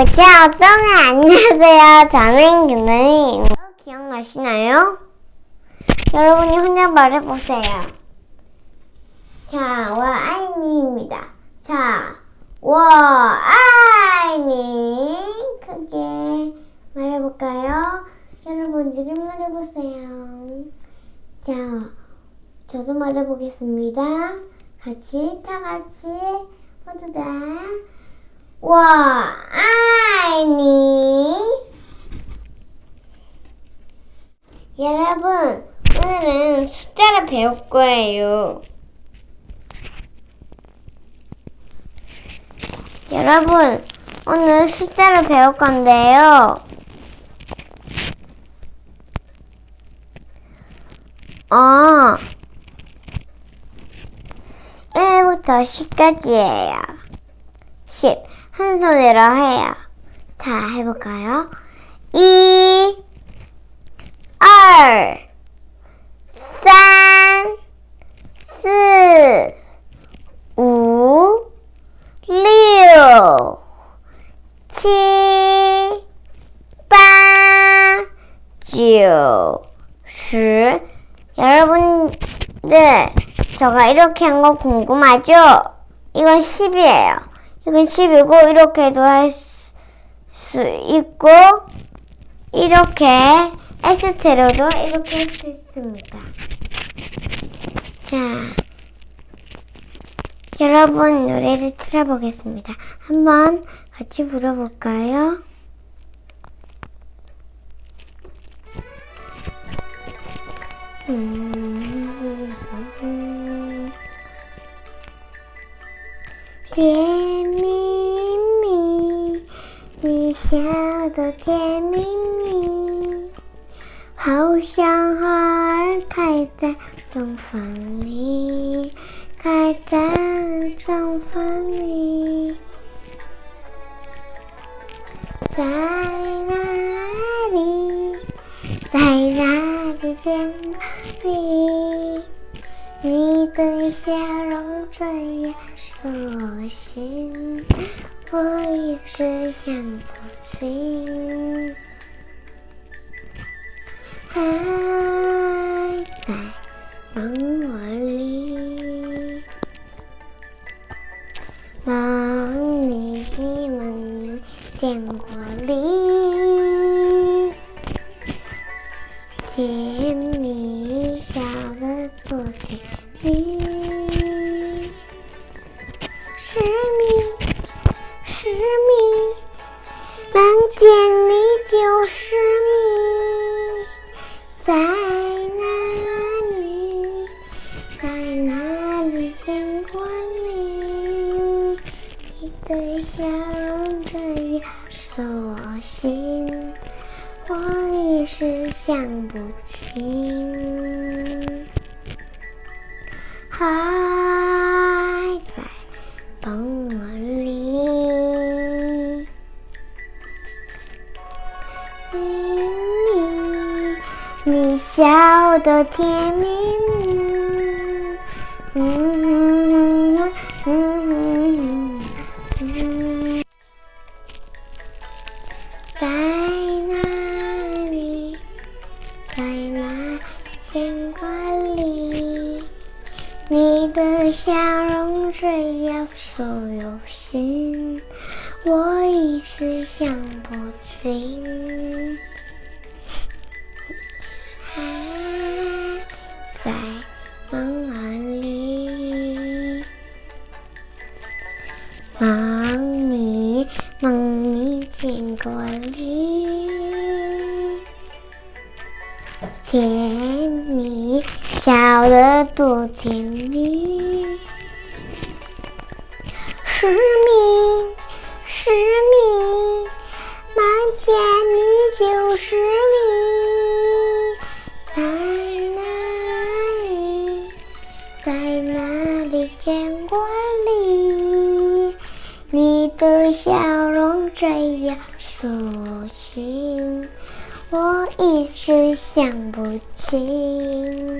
보자 어쩌면 안녕하세요. 저는 김은희입니다. 기억나시나요? 여러분이 혼자 말해보세요. 자, 와아이니입니다. 자, 와아이니 크게 말해볼까요? 여러분들은 말해보세요. 자, 저도 말해보겠습니다. 같이 다 같이 모두 다 와, 아이니. 여러분, 오늘은 숫자를 배울 거예요. 여러분, 오늘 숫자를 배울 건데요. 어, 1부터 10까지예요. 10. 한 손으로 해요. 자, 해볼까요? 2, 2, 3, 4, 5, 6, 7, 8, 9, 10. 여러분들, 저가 이렇게 한 거 궁금하죠? 이건 10이에요. 이건 10이고, 이렇게도 할 수 있고, 이렇게 에스테로도 이렇게 할 수 있습니다. 자, 여러분 노래를 틀어보겠습니다. 한번 같이 불러볼까요? 음, 笑得甜蜜蜜，好像花儿开在钟房里，开在钟房里，在哪里，在哪里见过你？你的笑容这样熟悉，我一时想不起爱在梦里梦里。梦里见过你甜蜜见你就是你，在哪里，在哪里？见过你？你的笑容这样熟悉，我一时想不清。还笑得甜蜜蜜，在哪里，在哪见过你？你的笑容这样熟悉，我一时想不清。甜蜜，是你，是你，梦见你就是你，在哪里，在哪里见过你？你的笑容这样熟悉，我一时想不清。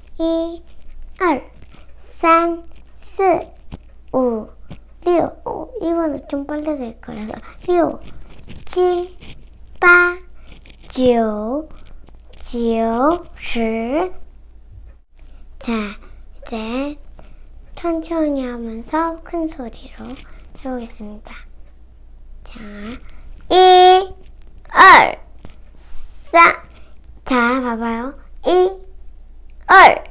一、二、三、四、五、六。오 어, 이번은 좀 빠르게 그래서 6, 7, 8, 9, 9, 10. 자, 이제 천천히 하면서 큰 소리로 해보겠습니다. 자, 1, 2, 3. 자, 봐봐요. 1, 2,